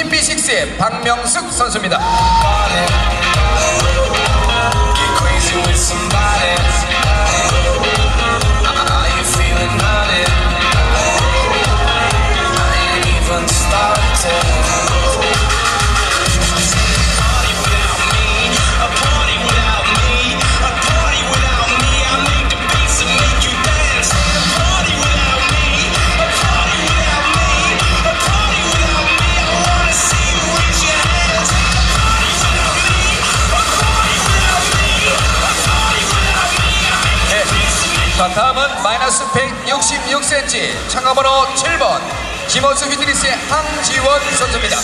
참가번호 2번 팀B6의 박명숙 선수입니다. 마이너스 166cm 참가번호 7번 김호수 휘드리스의 황지원 선수입니다.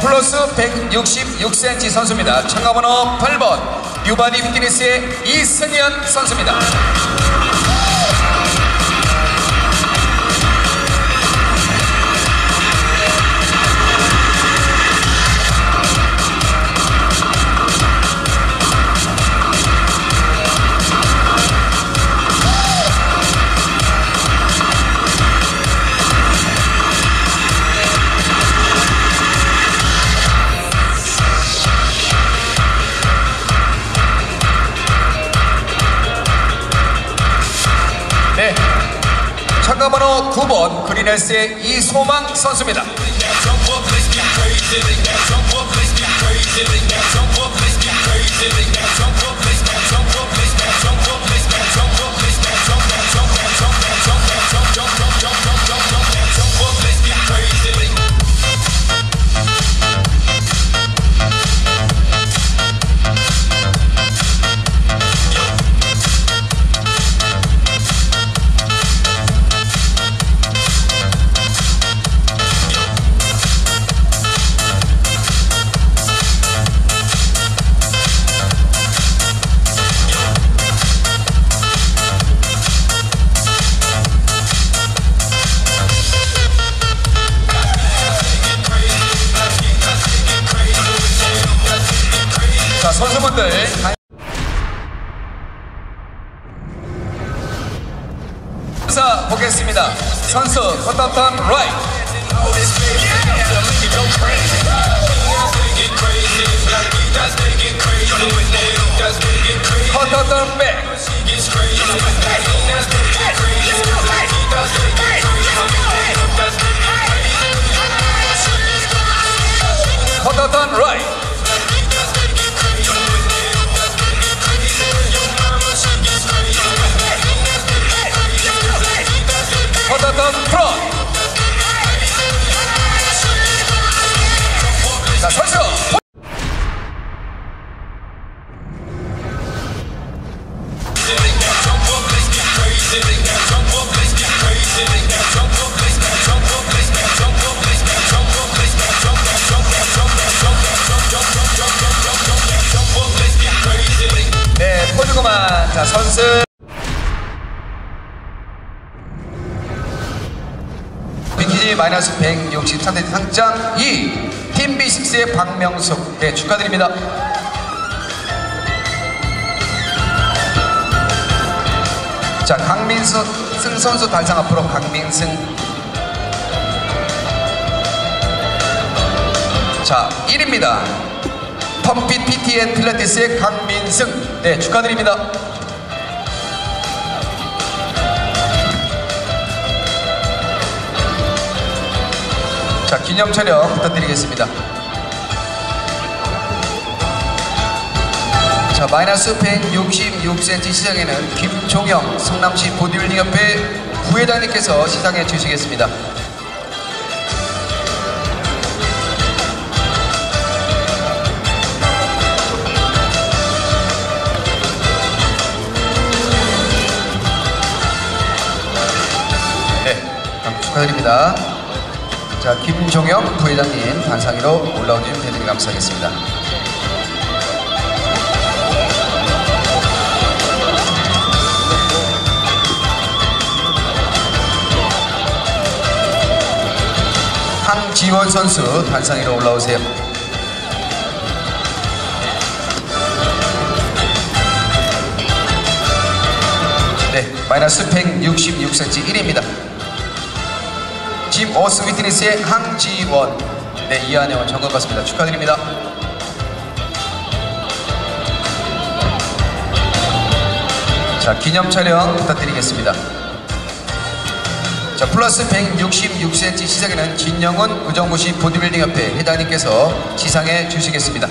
플러스 166cm 선수입니다. 참가번호 8번 유바디 휘드리스의 이승현 선수입니다. 참가번호 9번 그린헬스의 이소망 선수입니다. 자, 선수분들 자 보겠습니다. 선수 컨텀턴 라이트 컨텀턴 백 네 포즈 그만 자 선수 비키니 마이너스 163대 상장 2 팀 B6의 박명숙 네 축하드립니다. 자 강민수 승 선수 달상 앞으로 강민승 자 1입니다. 펌핏 PTN 필라테스의 강민승 네 축하드립니다. 자 기념 촬영 부탁드리겠습니다. 자 마이너스 166cm 시상에는 김종영 성남시 보디빌딩협회 부회장님께서 시상해 주시겠습니다. 네, 축하드립니다. 자, 자, 김종영 부회장님 단상위로 올라오시면 대단히 감사하겠습니다. 황지원 선수 단상 위로 올라오세요. 네, 마이너스 166cm 1입니다. 짐 오스 위트니스의 항지원 네 이한영은 정건 같습니다 축하드립니다 자 기념 촬영 부탁드리겠습니다 자 플러스 166cm 시상에는 진영훈 의정부시 보디빌딩 협회 회장님께서 시상해 주시겠습니다.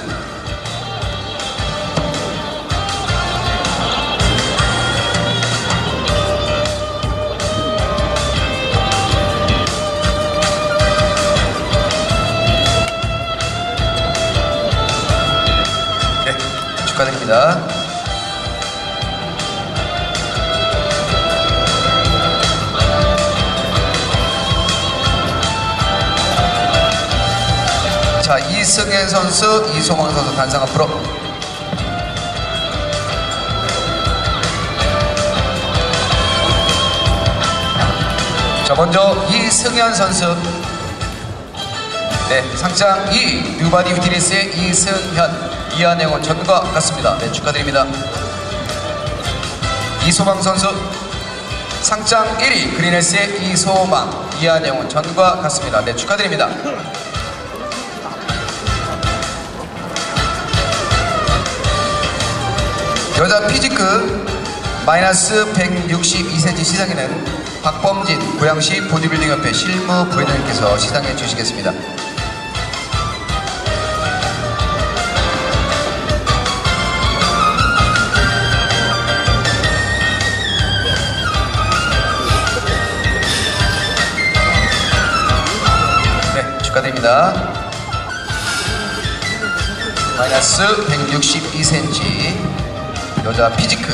네 축하드립니다 자 이승현 선수, 이소망 선수 단상 앞으로. 자 먼저 이승현 선수. 네 상장 2 뉴바디 위티니스의 이승현 이한영은 전과 같습니다. 네 축하드립니다. 이소망 선수. 상장 1위 그린헬스의 이소망 이한영은 전과 같습니다. 네 축하드립니다 여자 피지크 마이너스 162cm 시상에는 박범진 고양시 보디빌딩 협회 실무 부회장님께서 시상해 주시겠습니다. 네, 축하드립니다. 마이너스 162cm 여자 피지크.